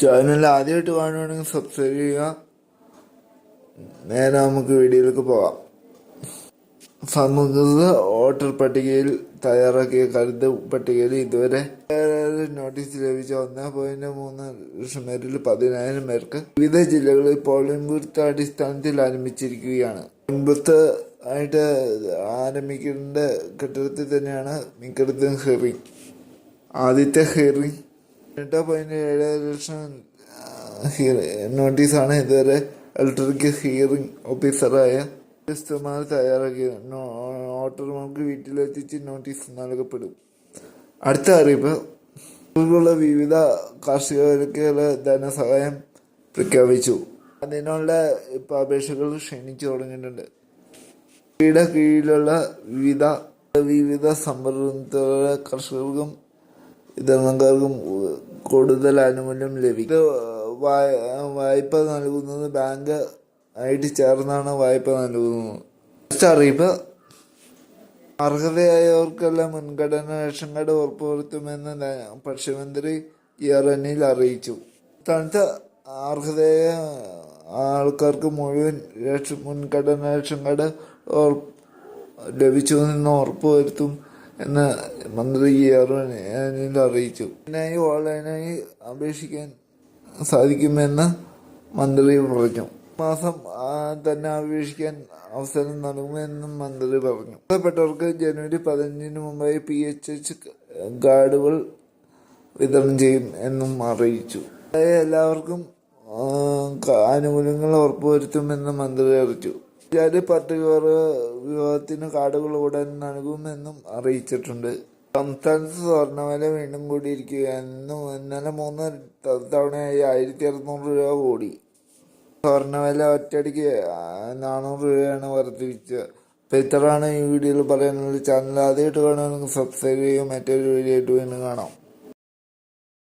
Channel ആദ്യമായിട്ട് കാണുകയാണെങ്കിൽ subscribe ചെയ്യുക. നേരെ നമുക്ക് വീഡിയോയിലേക്ക് പോകാം. സമഗ്രത വോട്ടർ പട്ടികയിൽ തയ്യാറാക്കിയ കരുത പട്ടികയിൽ ഇതുവരെ നോട്ടീസ് ലഭിച്ച ഒന്നേ പോയിന്റ് മൂന്ന് ലക്ഷം പേരിൽ പതിനായിരം പേർക്ക് വിവിധ ജില്ലകളിൽ പോളിംഗ് ബൂത്ത് അടിസ്ഥാനത്തിൽ ആരംഭിച്ചിരിക്കുകയാണ്. ബൂത്ത് ആയിട്ട് ആരംഭിക്കേണ്ട കെട്ടിടത്തിൽ തന്നെയാണ് മിക്കടത്തും ഹിയറിംഗ് ആദ്യത്തെ ഹിയറിംഗ് എട്ട് പോയിന്റ് ഏഴ് ലക്ഷം നോട്ടീസാണ് ഇതുവരെ ഇലക്ട്രിക് ഹിയറിംഗ് ഓഫീസറായ ഉദ്യോഗസ്ഥന്മാർ തയ്യാറാക്കിയത് വോട്ടർമാർക്ക് വീട്ടിലെത്തിച്ച് നോട്ടീസ് നൽകപ്പെടും. അടുത്ത അറിയിപ്പ്. ഉള്ള വിവിധ കാർഷികവർക്കുള്ള ധനസഹായം പ്രഖ്യാപിച്ചു. അതിനുള്ള ഇപ്പം അപേക്ഷകൾ ക്ഷണിച്ചു തുടങ്ങിയിട്ടുണ്ട്. കൃഷിയുടെ കീഴിലുള്ള വിവിധ വിവിധ സംവരണത്തിലുള്ള കർഷകർക്കും വിതരണക്കാർക്കും കൂടുതൽ ആനുകൂല്യം ലഭിക്കും വായ്പ നൽകുന്നത് ബാങ്ക് ആയിട്ട് ചേർന്നാണ് വായ്പ നൽകുന്നത്. അറിയിപ്പ്. അർഹതയായവർക്കെല്ലാം മുൻഗണന റേഷൻ കാർഡ് ഉറപ്പുവരുത്തുമെന്ന് ഭക്ഷ്യമന്ത്രി ഭക്ഷ്യമന്ത്രി ആർ എന്നിൽ അറിയിച്ചു. തണുത്ത അർഹതയായ ആൾക്കാർക്ക് മുഴുവൻ മുൻഗണന റേഷൻ കാർഡ് ലഭിച്ചു എന്ന് ഉറപ്പുവരുത്തും. എന്ന് മന്ത്രി അറിവിനെ അറിയിച്ചു. ഇതിനായി ഓൺലൈനായി അപേക്ഷിക്കാൻ സാധിക്കുമെന്ന് മന്ത്രി പറഞ്ഞു. മാസം തന്നെ അപേക്ഷിക്കാൻ അവസരം നൽകുമെന്നും മന്ത്രി പറഞ്ഞു. ബന്ധപ്പെട്ടവർക്ക് ജനുവരി പതിനഞ്ചിന് മുമ്പായി പി എച്ച് എച്ച് കാർഡുകൾ വിതരണം ചെയ്യും എന്നും അറിയിച്ചു. എല്ലാവർക്കും ആനുകൂല്യങ്ങൾ ഉറപ്പുവരുത്തുമെന്ന് മന്ത്രി അറിയിച്ചു. ജാതി പട്ടികവർഗ വിവാഹത്തിന് കാർഡുകൾ ഉടൻ നൽകുമെന്നും അറിയിച്ചിട്ടുണ്ട്. സംസ്ഥാനത്ത് സ്വർണവില വീണ്ടും കൂടിയിരിക്കുകയെന്നും ഇന്നലെ മൂന്ന് തവണയായി ആയിരത്തി അറുന്നൂറ് രൂപ കൂടി. സ്വർണവില ഒറ്റയടിക്ക് നാനൂറ് രൂപയാണ് വർദ്ധിപ്പിച്ചത് അപ്പോൾ ഇത്രയാണ് ഈ വീഡിയോയിൽ പറയാനുള്ളത് ചാനൽ ആദ്യമായിട്ട് കാണുകയാണെങ്കിൽ സബ്സ്ക്രൈബ് ചെയ്യുക മറ്റൊരു വീഡിയോ ആയിട്ട് വീണ്ടും കാണാം.